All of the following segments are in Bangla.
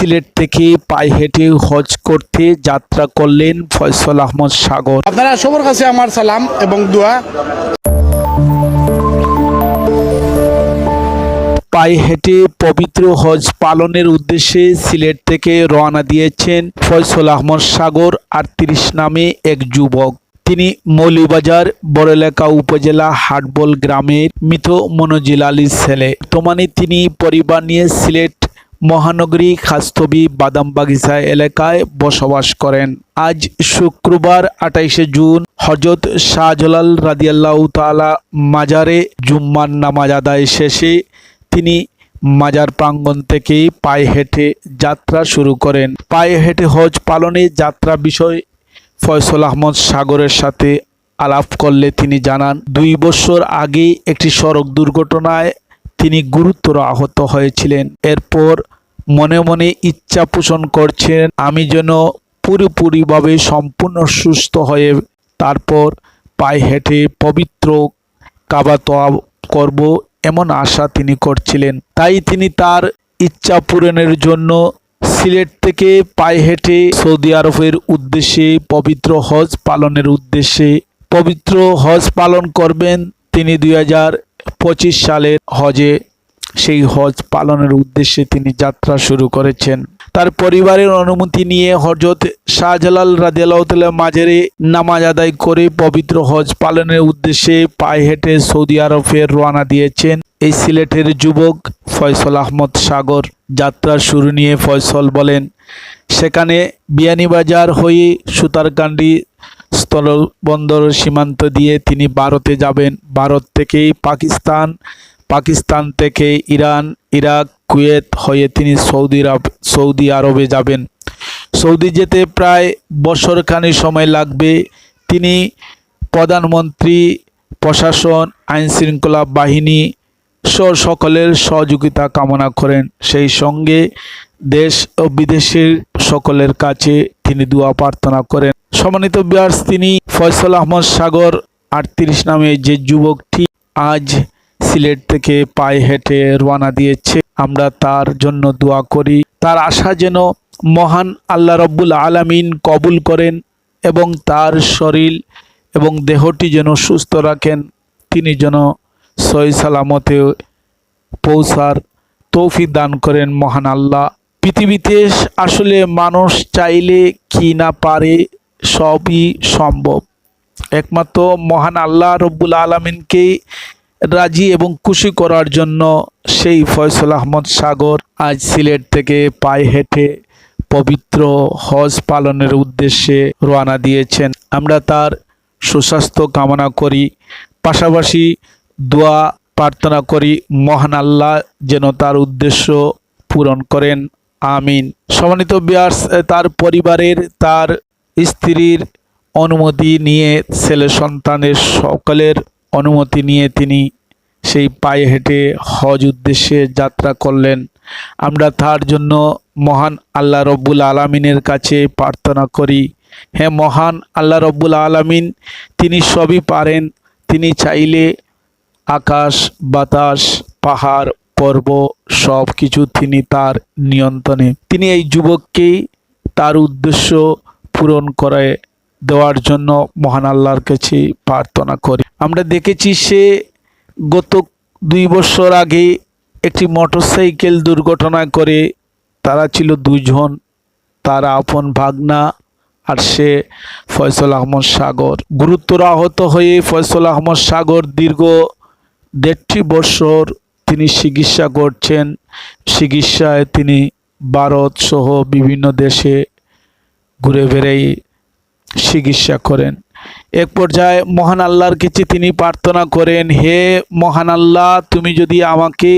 সিলেট থেকে পায়ে হেঁটে হজ করতে যাত্রা করলেন ফয়সল আহমদ সাগর। আপনারা সবার কাছে আমার সালাম এবং দোয়া। পায়ে হেঁটে পবিত্র হজ পালনের উদ্দেশ্যে সিলেট থেকে রওনা দিয়েছেন ফয়সল আহমদ সাগর আটত্রিশ নামে এক যুবক। তিনি মৌলভীবাজার বড়লেখা উপজেলা হাটবল গ্রামের মৃত মনোজিল আলীর ছেলে। বর্তমানে তিনি পরিবার নিয়ে সিলেট মহানগরী খাস্তবি বাদাম বাগিচা এলাকায় বসবাস করেন। আজ শুক্রবার আঠাইশে জুন হজরত শাহজালাল রাদিয়াল্লাহ তালা মাজারে জুম্মার নামাজ আদায় শেষে তিনি মাজার প্রাঙ্গণ থেকে পায়ে হেঁটে যাত্রা শুরু করেন। পায়ে হেঁটে হজ পালনে যাত্রা বিষয় ফয়সল আহমদ সাগরের সাথে আলাপ করলে তিনি জানান, দুই বছর আগে একটি সড়ক দুর্ঘটনায় তিনি গুরুতর আহত হয়েছিলেন। এরপর মনে মনে ইচ্ছা পোষণ করছেন, আমি যেন পুরোপুরিভাবে সম্পূর্ণ সুস্থ হয়ে তারপর পায়ে হেঁটে পবিত্র কাবা তোয়াব করব এমন আশা তিনি করছিলেন। তাই তিনি তার ইচ্ছা পূরণের জন্য সিলেট থেকে পায়ে হেঁটে সৌদি আরবের উদ্দেশ্যে পবিত্র হজ পালনের উদ্দেশ্যে পবিত্র হজ পালন করবেন। তিনি দুই হাজার পঁচিশ সালের হজে, সেই হজ পালনের উদ্দেশ্যে তিনি যাত্রা শুরু করেছেন। তার পরিবারের অনুমতি নিয়ে হজরত শাহজালাল রাজিয়াল্লাহ মাঝেরে নামাজ আদায় করে পবিত্র হজ পালনের উদ্দেশ্যে পায়ে হেঁটে সৌদি আরবের রওনা দিয়েছেন এই সিলেটের যুবক ফয়সল আহমদ সাগর। যাত্রার শুরু নিয়ে ফয়সল বলেন, সেখানে বিয়ানীবাজার হয়ে সুতারকান্দি স্থলবন্দর সীমান্ত দিয়ে তিনি ভারতে যাবেন। ভারত থেকেই পাকিস্তান পাকিস্তান থেকে ইরান, ইরাক, কুয়েত হয়ে তিনি সৌদি আরব, সৌদি আরবে যাবেন। সৌদি যেতে প্রায় বছরখানি সময় লাগবে। তিনি প্রধানমন্ত্রী, প্রশাসন আইন শৃঙ্খলা বাহিনী সহ সকলের সহযোগিতা কামনা করেন। সেই সঙ্গে দেশ ও বিদেশের সকলের কাছে তিনি দোয়া প্রার্থনা করেন। সম্মানিত বিয়ার্স, তিনি ফয়সল আহমদ সাগর আটত্রিশ নামে যে যুবকটি আজ সিলেট থেকে পায়ে হেঁটে রওনা দিয়েছে, আমরা তার জন্য দোয়া করি। তার আশা যেন মহান আল্লাহ রব্বুল আলামিন কবুল করেন এবং তার শরীর এবং দেহটি যেন সুস্থ রাখেন। তিনি যেন সই সালামতে পৌঁছার তৌফিক দান করেন মহান আল্লাহ। পৃথিবীতে আসলে মানুষ চাইলে কি না পারে সবই সম্ভব। একমাত্র মহান আল্লাহ রব্বুল আলমিনকেই রাজি এবং খুশি করার জন্য সেই ফয়সল আহমদ সাগর আজ সিলেট থেকে পায়ে হেঁটে পবিত্র হজ পালনের উদ্দেশ্যে রওনা দিয়েছেন। আমরা তার সুস্বাস্থ্য কামনা করি, পাশাপাশি দোয়া প্রার্থনা করি, মহান আল্লাহ যেন তার উদ্দেশ্য পূরণ করেন। আমিন। সম্মানিত বিয়ার্স তার পরিবারের, তার স্ত্রীর অনুমতি নিয়ে, ছেলে সন্তানের সকলের অনুমতি নিয়ে তিনি সেই পায়ে হেঁটে হজ উদ্দেশ্যে যাত্রা করলেন। আমরা তার জন্য মহান আল্লাহ রব্বুল আলমিনের কাছে প্রার্থনা করি হ্যাঁ মহান আল্লাহ রব্বুল আলমিন, তিনি সবই পারেন, তিনি চাইলে আকাশ, বাতাস, পাহাড় পর্ব সব কিছু তিনি তার নিয়ন্ত্রণে। তিনি এই যুবককেই তার উদ্দেশ্য পূরণ করে দেওয়ার জন্য মহান আল্লাহর কাছে প্রার্থনা করি। আমরা দেখেছি সে গত দুই বছর আগে একটি মোটরসাইকেল দুর্ঘটনা করে তারা ছিল দুজন তার আপন ভাগনা আর সে ফয়সল আহমদ সাগর। গুরুতর আহত হয়ে ফয়সল আহমদ সাগর দীর্ঘ দেড়টি বছর তিনি চিকিৎসা করছেন। চিকিৎসায় তিনি ভারত সহ বিভিন্ন দেশে ঘুরে বেড়াই চিকিৎসা করেন। এক পর্যায়ে মহান আল্লাহর কাছে তিনি প্রার্থনা করেন, হে মহান আল্লাহ, তুমি যদি আমাকে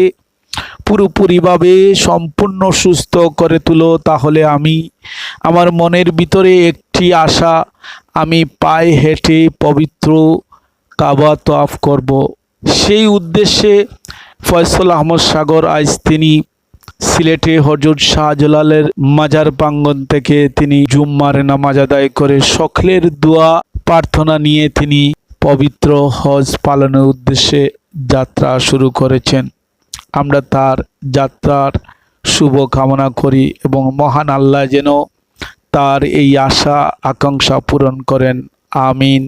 পুরোপুরিভাবে সম্পূর্ণ সুস্থ করে তুলো, তাহলে আমি আমার মনের ভিতরে একটি আশা, আমি পায়ে হেঁটে পবিত্র কাবা তোয়াফ করব। সেই উদ্দেশ্যে ফয়সল আহমদ সাগর আজ তিনি সিলেটে হজরত শাহজালালের মাজার প্রাঙ্গন থেকে তিনি জুম্মার নামাজ আদায় করে সকলের দোয়া প্রার্থনা নিয়ে তিনি পবিত্র হজ পালনের উদ্দেশ্যে যাত্রা শুরু করেছেন। আমরা তার যাত্রার শুভ কামনা করি এবং মহান আল্লাহ যেন তার এই আশা, আকাঙ্ক্ষা পূরণ করেন। আমিন।